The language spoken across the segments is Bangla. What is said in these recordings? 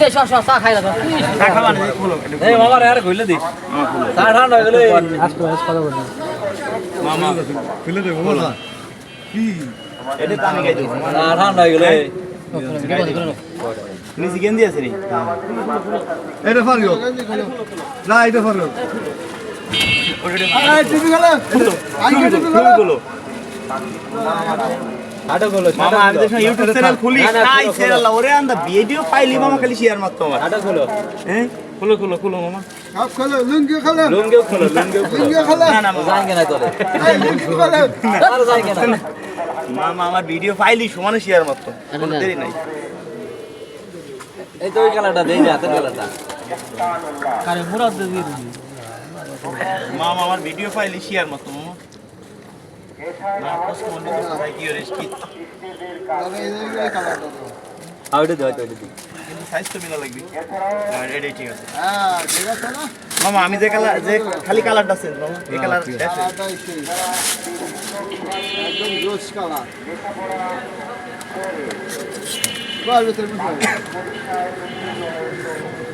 দে সব সব চা খাই লাগো খাবা না খুলো এই মামা আর কইলে দি। তা ঠান্ডা হয়ে গেলে মামা ফেলে দেবো বলা কি? এটা খাই দেবো তা ঠান্ডা হয়ে গেলে নিচে গেন্দি আছে নি এটা না এটা গেলে? টিভি গেলে? মামা আমি তো ইউটিউব চ্যানেল খুলি না, না, খাই চ্যানেল ওরে আন্দা ভিডিও পাইলি মামা খালি শেয়ার মারতো আমার। আটা খোলো হ্যাঁ? খুলো খুলো খুলো মামা। সব খেলে লুঙ্গি খেলে। লুঙ্গিও খোলো লুঙ্গি খেলে। না না মামা। না তোরে? লুঙ্গি খেলে। আর যাইঙ্গে না মামা আমার ভিডিও পাইলি সমানে শেয়ার মারতো। কোনো দেরি নাই। এই তো ওই কালারটা দেই না হাতের কালারটা। কারে মুরাদ দিয়ে মামা আমার ভিডিও পাইলি শেয়ার মারতো। এই এই কালারটা তো সাইজ মিলা লাগবে। আর এটাই ঠিক আছে। হ্যাঁ ঠিক আছে না? মামা আমি যে কালার যে খালি কালারটা মামা এই কালার একদম জোস কালার বল ভিতরে বসে। আসলে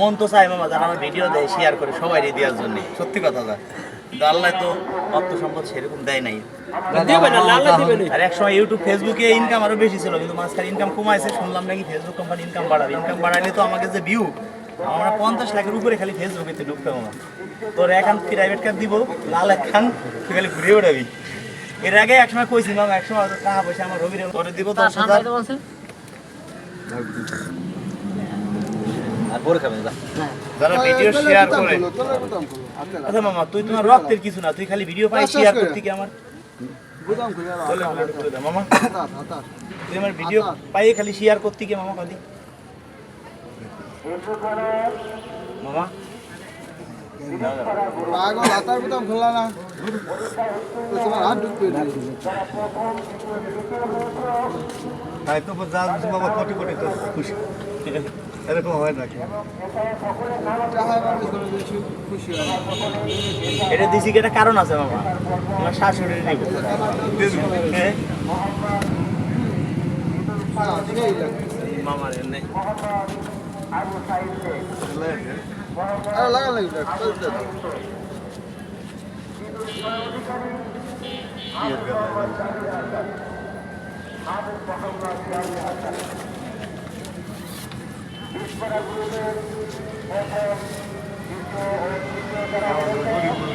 মন তো চাই মামা যারা আমার ভিডিও দেয় শেয়ার করে সবাই দেওয়ার জন্য। সত্যি কথা যা। কিন্তু আল্লাহ তো অর্থ সম্পদ সেরকম দেয় নাই। আর এক সময় ইউটিউব ফেসবুকে ইনকাম আরও বেশি ছিল কিন্তু মাঝখানে ইনকাম কমাইছে শুনলাম নাকি ফেসবুক কোম্পানি ইনকাম বাড়াবে। ইনকাম বাড়াইলে তো আমাকে যে ভিউ আমরা পঞ্চাশ লাখের উপরে খালি ফেসবুকেতে ঢুকতে না তোর এখন প্রাইভেট কার্ড দিব লাল একখান তুই খালি ঘুরে বেড়াবি। এর আগে একসময় কইছি মামা একসময় তো টাকা পয়সা আমার রবিরে করে দিব দশ হাজার। তো আর পরে খাবেন যারা ভিডিও শেয়ার করে। তোলার বুতাম খুলো আচ্ছা আচ্ছা মামা তুই তোমার রক্তের কিছু না তুই খালি ভিডিও পাই আচ্ছা, শেয়ার করতি কি আমার দাও, মামা। হাতা তুই আমার ভিডিও পাইয়ে খালি শেয়ার করতে কি মামা খালি মামা। পাগল হাতার বুতাম খোলা না। তো তোমার হাত ঢুকবে তাই তো যা বাবা কোটি কোটি তো খুশি। এরকম হয় নাকি? এটা দিছি কি একটা কারণ আছে মামা আমার শাশুড়ি নিব হ্যাঁ। মামার এনে আর লাগা লাগবে চলতে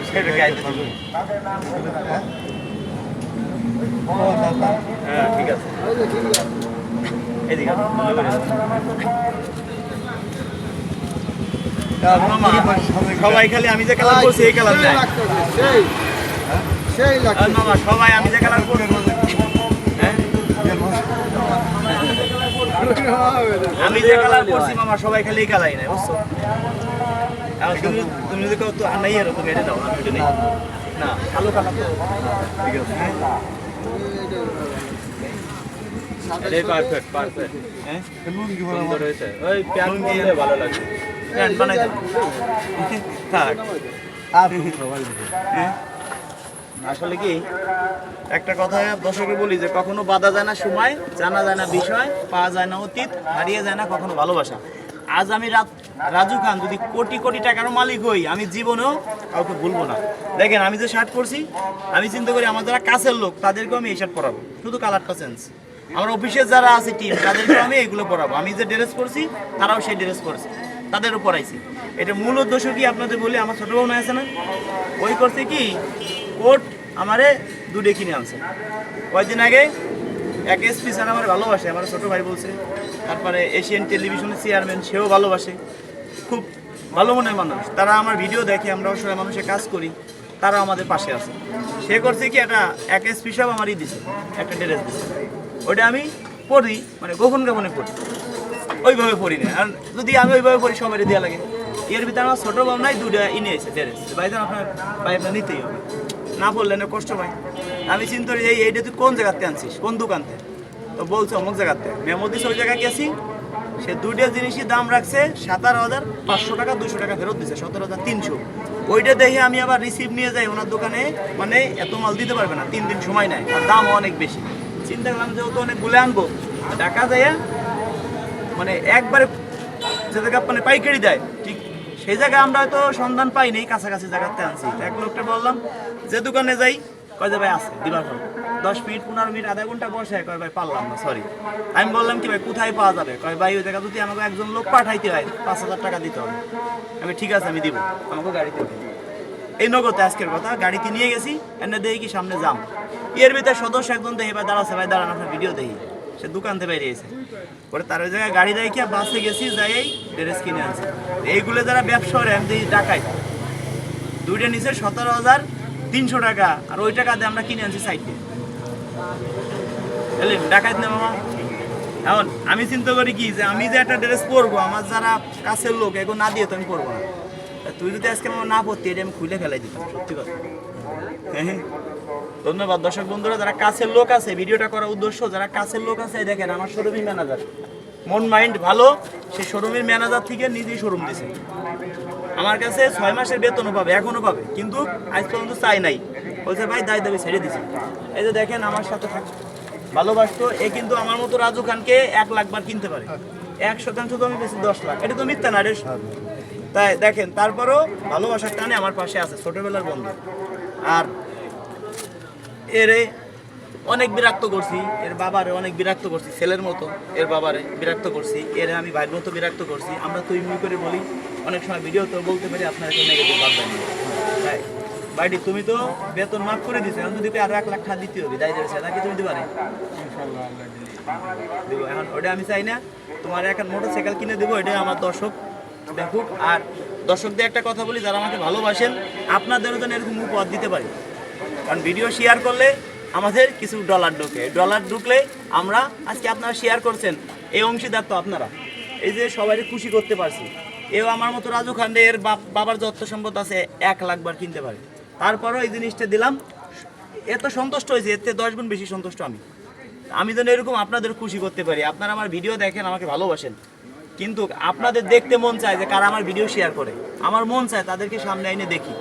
সেটা গাইতে হ্যাঁ ঠিক আছে। এদিকে সবাই খালি আমি যে কালার করছি এই কালার নাই। আর মামা সবাই আমি যে কালার করছি হ্যাঁ? আমি যে কালার করছি মামা সবাই খালি এই কালাই নাই বুঝছ? তুমি তুমি যদি কও তো আর নাই এটা দাও আমি এটা নেই। না কালো কালার ঠিক আছে। পারফেক্ট পারফেক্ট হ্যাঁ? সুন্দর হয়েছে। ওই প্যান্ট ভালো লাগে। প্যান্ট বানাই দাও। থাক। হ্যাঁ? আসলে কি একটা কথা দর্শকে বলি যে কখনো বাধা যায় না সময় জানা যায় না বিষয় পাওয়া যায় না অতীত হারিয়ে যায় না কখনো ভালোবাসা। আজ আমি রাত রাজু খান যদি কোটি কোটি টাকার মালিক হই আমি জীবনেও কাউকে ভুলবো না। দেখেন আমি যে শার্ট পরছি আমি চিন্তা করি আমার যারা কাছের লোক তাদেরকেও আমি এই শার্ট পরাবো। শুধু কালারটা চেঞ্জ আমার অফিসে যারা আছে টিম তাদেরকেও আমি এগুলো পরাবো। আমি যে ড্রেস পরছি তারাও সেই ড্রেস পরছে। তাদেরও পরাইছি এটা মূল উদ্দেশ্য কি আপনাদের বলি? আমার ছোট বোন আছে না? ওই করছে কি, কোর্ট আমারে দুটো কিনে আনছে। কয়েকদিন আগে এক এসপি স্যার আমার ভালোবাসে, আমার ছোট ভাই বলছে। তারপরে এশিয়ান টেলিভিশনের চেয়ারম্যান সেও ভালোবাসে। খুব ভালো মনের মানুষ। তারা আমার ভিডিও দেখে, আমরা অসহায় মানুষের কাজ করি, তারা আমাদের পাশে আছে। সে করছে কি, একটা এক এসপি সব আমারই দিছে, একটা ড্রেস দিছে। ওটা আমি পড়ি মানে গোপন গোপনে পড়ি। ওইভাবে পড়ি না আর যদি আমি ওইভাবে পড়ি সবাই দেওয়া লাগে। এর ভিতরে আমার ছোটো বাবু নাই দুটা ইনে এসে ড্রেস ভাইজান আপনার ভাই আপনার নিতেই হবে। না পড়লে না কষ্ট পাই আমি চিন্তা করি এই এইটা তুই কোন জায়গাতে আনছিস? কোন দোকান থেকে তো বলছে অমুক জায়গাতে। মেমোদি ওই জায়গায় গেছি। সে দুইটা জিনিসই দাম রাখছে, সাতারো হাজার পাঁচশো টাকা দুশো টাকা ফেরত দিছে, সতেরো হাজার তিনশো। ওইটা দেখে আমি আবার রিসিভ নিয়ে যাই ওনার দোকানে। মানে এত মাল দিতে পারবে না, তিন দিন সময় নেয় আর দাম অনেক বেশি। চিন্তা করলাম যে ও তো অনেক গুলে আনব। ঢাকা যাইয়া মানে একবারে যে জায়গা মানে পাইকারি দেয়, ঠিক সেই জায়গায় আমরা হয়তো সন্ধান পাইনি, কাছাকাছি জায়গাতে আনছি। এক লোকটা বললাম, যে দোকানে যাই, কয় যে, ভাই, আছে, দিবার পর দশ মিনিট, পনেরো মিনিট, আধা ঘণ্টা বসে, কয়, ভাই, পারলাম না সরি আমি বললাম কি, ভাই, কোথায় পাওয়া যাবে? কয়, ভাই, ওই জায়গা যদি আমাকে একজন লোক পাঠাইতে হয়, পাঁচ হাজার টাকা দিতে হবে। আমি, ঠিক আছে, আমি দিব আমাকে গাড়িতে এই নগদে আজকের কথা, গাড়িতে নিয়ে গেছি, এনে দেখি কি সামনে যাম এর ভিতরে সদস্য একজন দেখি, ভাই, দাঁড়াচ্ছে, ভাই, দাঁড়ান, আপনার ভিডিও দেখি। সে দোকান থেকে বাইরে এসে। পরে তার ওই জায়গায় গাড়ি রেখে বাসে গেছি যাই ড্রেস কিনে আনছি। এইগুলো যারা ব্যবসা করে আমি টাকায় দুইটা নিচে সতেরো হাজার তিনশো টাকা আর ওই টাকা দিয়ে আমরা কিনে আনছি সাইডে বুঝলেন ডাকাত না মামা? এখন আমি চিন্তা করি কি যে আমি যে একটা ড্রেস পরবো আমার যারা কাছের লোক এগুলো না দিয়ে তো আমি পরবো না। তুই যদি আজকে আমার না পড়তি এটা আমি খুলে ফেলাই দিতাম সত্যি কথা। হ্যাঁ, হ্যাঁ। ধন্যবাদ দর্শক বন্ধুরা, যারা কাছের লোক আছে, ভিডিওটা করার উদ্দেশ্য, যারা কাছের লোক আছে দেখেন আমার শোরুমের ম্যানেজার মন মাইন্ড ভালো সেই শোরুমের ম্যানেজার থেকে নিজেই শোরুম দিছে। আমার কাছে ছয় মাসের বেতনও পাবে এখনও পাবে, কিন্তু আজ পর্যন্ত চাই নাই। বলছে, ভাই, দায় দাবি ছেড়ে দিছি। এই যে দেখেন, আমার সাথে ভালোবাসতো, এ কিন্তু আমার মতো রাজু খানকে এক লাখ বার কিনতে পারে। এক শতাংশ তো আমি বেশি দশ লাখ। এটা তো মিথ্যা না রে তাই দেখেন, তারপরও ভালোবাসার টানে আমার পাশে আছে, ছোটবেলার বন্ধু। আর এরে অনেক বিরক্ত করছি। এর বাবারে অনেক বিরক্ত করছি ছেলের মতো। এর বাবারে বিরক্ত করছি এর আমি ভাইয়ের মতো বিরক্ত করছি। আমরা তুই মুই করে বলি অনেক সময় ভিডিও তো বলতে পারি আপনার একটা নেগেটিভ ভাববেন। তাই। ভাইটি তুমি তো বেতন মাফ করে দিছো এখন যদি আরও এক লাখ টাকা দিতে হবে দায় যাচ্ছে নাকি তুমি দিবা দেবো। এখন ওটা আমি চাই না তোমার এখন মোটর সাইকেল কিনে দেবো এটাই আমার দর্শক দেখুক। আর দর্শকদের একটা কথা বলি যারা আমাকে ভালোবাসেন আপনাদেরও যেন এরকম উপহার দিতে পারি। কারণ ভিডিও শেয়ার করলে আমাদের কিছু ডলার ঢোকে। ডলার ঢুকলে আমরা আজকে আপনারা শেয়ার করছেন। এই অংশীদার তো আপনারা। এই যে সবাই খুশি করতে পারছি। এও আমার মতো রাজু খান্ডে এর বাবার যত সম্পদ আছে, এক লাখ বার কিনতে পারে। তারপরও এই জিনিসটা দিলাম। এত সন্তুষ্ট হয়েছে থেকে দশ গুণ বেশি সন্তুষ্ট আমি। আমি যেন এরকম আপনাদের খুশি করতে পারি। আপনারা আমার ভিডিও দেখেন, আমাকে ভালোবাসেন। কিন্তু আপনাদের দেখতে মন চায় যে কারা আমার ভিডিও শেয়ার করে। আমার মন চায় তাদেরকে সামনে এনে দেখি।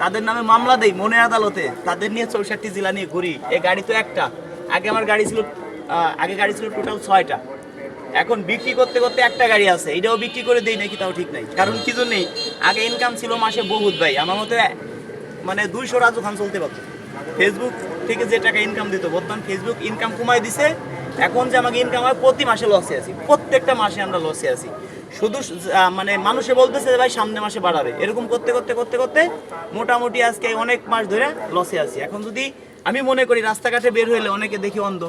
তাদের নামে মামলা দেই মনে আদালতে। তাদের নিয়ে চৌষট্টি জেলা নিয়ে ঘুরি। এই গাড়ি তো একটা। আগে আমার গাড়ি ছিল আগে গাড়ি ছিল টোটাল ছয়টা। এখন বিক্রি করতে করতে একটা গাড়ি আছে। এটাও বিক্রি করে দেই নাকি তাও ঠিক নাই। কারণ কি জন্যই আগে ইনকাম ছিল মাসে বহুত ভাই। আমার মতে মানে দুইশো রাজু খান চলতে পারতো। ফেসবুক থেকে যে টাকা ইনকাম দিত, বর্তমান ফেসবুক ইনকাম কমাই দিছে। এখন যে আমাকে ইনকাম হয়, প্রতি মাসে লসে আছি। প্রত্যেকটা মাসে আমরা লসে আছি। শুধু মানে মানুষে বলতেছে ভাই সামনে মাসে বাড়াবে। এরকম করতে করতে করতে করতে মোটামুটি আজকে অনেক মাস ধরে লসে আছি। এখন যদি আমি মনে করি রাস্তাঘাটে বের হইলে অনেকে দেখি অন্ধ,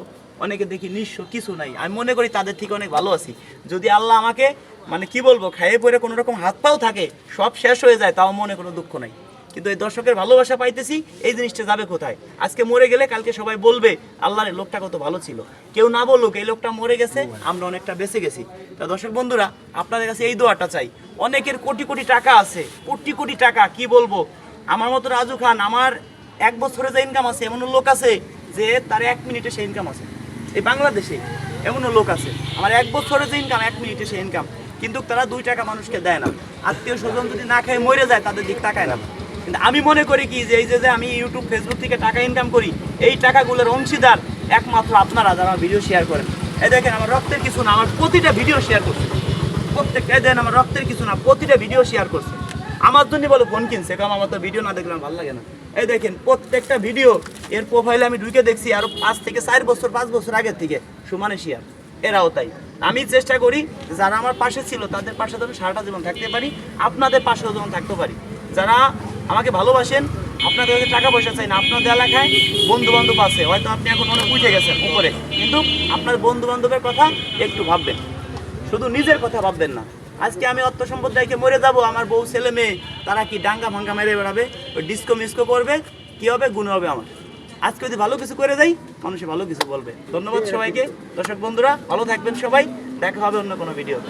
অনেকে দেখি নিঃস্ব, কিছু নাই। আমি মনে করি তাদের থেকে অনেক ভালো আছি। যদি আল্লাহ আমাকে মানে কি বলব, খাইয়ে পরে কোনো রকম হাত পাও থাকে, সব শেষ হয়ে যায়, তাও মনে কোনো দুঃখ নাই। কিন্তু এই দর্শকের ভালোবাসা পাইতেছি, এই জিনিসটা যাবে কোথায়? আজকে মরে গেলে কালকে সবাই বলবে, আল্লাহর লোকটা কত ভালো ছিল। কেউ না বলুক, এই লোকটা মরে গেছে, আমরা অনেকটা বেঁচে গেছি। তা দর্শক বন্ধুরা, আপনাদের কাছে এই দোয়াটা চাই। অনেকের কোটি কোটি টাকা আছে, কোটি কোটি টাকা, কি বলব? আমার মতো রাজু খান, আমার এক বছরে যে ইনকাম আছে এমন লোক আছে যে তার এক মিনিটে সে ইনকাম আছে। এই বাংলাদেশে এমনও লোক আছে, আমার এক বছরে যে ইনকাম এক মিনিটে সে ইনকাম কিন্তু তারা দুই টাকা মানুষকে দেয় না। আত্মীয় স্বজন যদি না খায় মরে যায়, তাদের দিক টাকায় না। কিন্তু আমি মনে করি কি, যে এই যে আমি ইউটিউব ফেসবুক থেকে টাকা ইনকাম করি, এই টাকাগুলোর অংশীদার একমাত্র আপনারা যারা ভিডিও শেয়ার করেন। এই দেখেন, আমার রক্তের কিছু না, আমার প্রতিটা ভিডিও শেয়ার করছে। প্রত্যেকটা, এই দেখেন, আমার রক্তের কিছু না, প্রতিটা ভিডিও শেয়ার করছে। আমার জন্য বলো, ফোন কিনছে, কারণ আমার তো ভিডিও না দেখলে আমার ভালো লাগে না। এই দেখেন, প্রত্যেকটা ভিডিও এর প্রোফাইলে আমি ঢুকে দেখছি আরও পাঁচ থেকে চার বছর, পাঁচ বছর আগের থেকে, সমানে শেয়ার এরাও তাই। আমি চেষ্টা করি, যারা আমার পাশে ছিল, তাদের পাশে যেন সারাটা জীবন থাকতে পারি, আপনাদের পাশেও যেমন থাকতে পারি। যারা আমাকে ভালোবাসেন, আপনাদের টাকা পয়সা চাই না, আপনাদের এলাকায় বন্ধু বান্ধব আছে, হয়তো আপনি এখন অনেক উঠে গেছেন উপরে, কিন্তু আপনার বন্ধু বান্ধবের কথা একটু ভাববেন। শুধু নিজের কথা ভাববেন না। আজকে আমি অর্থ সম্পদ রেখে মরে যাব, আমার বউ, ছেলে, মেয়ে, তারা কি ডাঙ্গা ভাঙ্গা মেরে বেড়াবে ডিস্কো মিস্কো করবে, কি হবে? গুণ হবে আমার। আজকে যদি ভালো কিছু করে দেয় মানুষে ভালো কিছু বলবে। ধন্যবাদ সবাইকে। দর্শক বন্ধুরা, ভালো থাকবেন সবাই। দেখা হবে অন্য কোনো ভিডিওতে।